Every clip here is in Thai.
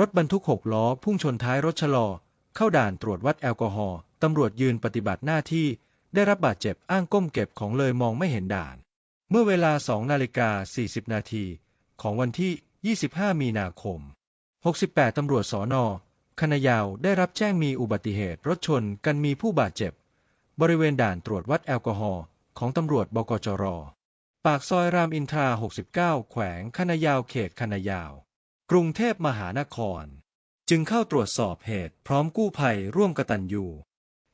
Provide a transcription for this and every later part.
รถบรรทุกหกล้อพุ่งชนท้ายรถชะลอ เข้าด่านตรวจวัดแอลกอฮอล์ตำรวจยืนปฏิบัติหน้าที่ ได้รับบาดเจ็บอ้างก้มเก็บของเลยมองไม่เห็นด่าน เมื่อเวลา2นาฬิกา40 นาทีของวันที่ 25 มีนาคม 68 ตำรวจสอนอคณะยาวได้รับแจ้งมีอุบัติเหตุรถชนกันมีผู้บาดเจ็บ บริเวณด่านตรวจวัดแอลกอฮอล์ของตำรวจบกจร ปากซอยรามอินทรา 69 แขวงคณะยาวเขตคณะยาว กรุงเทพมหานคร จึงเข้าตรวจสอบเหตุพร้อมกู้ภัยร่วมกตัญญู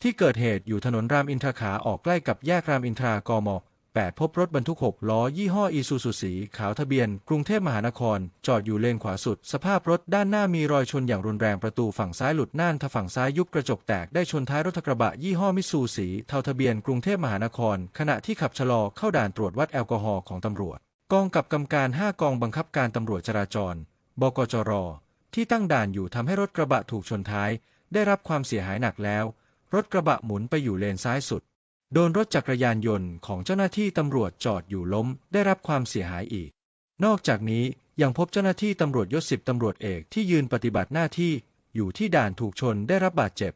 ที่เกิดเหตุอยู่ถนนรามอินทราขาออกใกล้กับแยกรามอินทรากม8พบรถบรรทุก 6 ล้อ ยี่ห้ออีซูซูสีขาวทะเบียน กรุงเทพมหานคร จอดอยู่เลนขวาสุด สภาพรถด้านหน้ามีรอยชนอย่างรุนแรงประตูฝั่งซ้ายหลุดน่านทฝั่งซ้ายยุบกระจกแตกได้ชนท้ายรถกระบะยี่ห้อมิซูสีเทาทะเบียน กรุงเทพมหานคร ขณะที่ขับชะลอเข้าด่านตรวจวัดแอลกอฮอล์ของตำรวจ กองกับกำการ 5 กองบังคับการตำรวจจราจร บกจร ที่ตั้งด่านอยู่ทำให้รถกระบะถูกชนท้าย ได้รับความเสียหายหนักแล้ว รถกระบะหมุนไปอยู่เลนซ้ายสุด โดนรถจักรยานยนต์ของเจ้าหน้าที่ตำรวจจอดอยู่ล้ม ได้รับความเสียหายอีก นอกจากนี้ยังพบเจ้าหน้าที่ตำรวจยศสิบตำรวจเอกที่ยืนปฏิบัติหน้าที่ อยู่ที่ด่านถูกชนได้รับบาดเจ็บ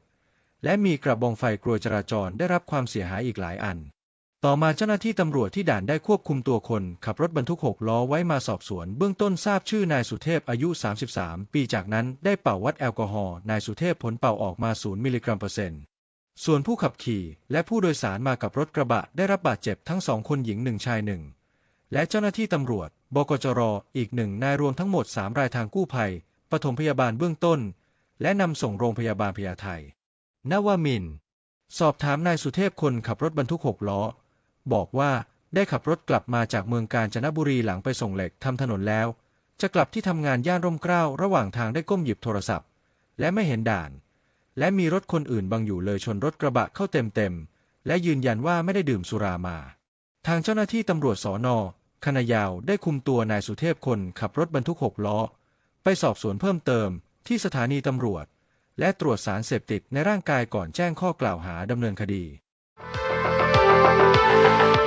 และมีกระบองไฟกลัวจราจรได้รับความเสียหายอีกหลายอัน ต่อมาเจ้าหน้าที่ตำรวจที่ด่านได้ควบคุมตัวคนขับรถบรรทุกหกล้อไว้มาสอบสวน เบื้องต้นทราบชื่อนายสุเทพอายุ 33 ปีจากนั้นได้เป่าวัดแอลกอฮอล์นายสุเทพผลเป่าออกมา 0 มิลลิกรัมเปอร์เซ็นต์ส่วนผู้ขับขี่และผู้โดยสารมากับรถกระบะได้รับบาดเจ็บทั้งสองคนหญิงหนึ่งชายหนึ่งและเจ้าหน้าที่ตำรวจ บกจรออีกหนึ่งนายรวมทั้งหมด 3 รายทางกู้ภัยปฐมพยาบาลเบื้องต้น และนำส่งโรงพยาบาลพญาไทนวมิน สอบถามนายสุเทพคนขับรถบรรทุกหกล้อ บอกว่าได้ขับรถกลับมาจากเมืองกาญจนบุรีหลังไปส่งเหล็กทำถนนแล้ว จะกลับที่ทำงานย่านร่มเกล้าระหว่างทางได้ก้มหยิบโทรศัพท์ และไม่เห็นด่าน และมีรถคนอื่นบังอยู่เลยชนรถกระบะเข้าเต็มๆและยืนยันว่าไม่ได้ดื่มสุรามา ทางเจ้าหน้าที่ตำรวจสอนอคณะยาวได้คุมตัวนายสุเทพคนขับรถบรรทุกหกล้อ ไปสอบสวนเพิ่มเติมที่สถานีตำรวจ และตรวจสารเสพติดในร่างกายก่อนแจ้งข้อกล่าวหาดำเนินคดี you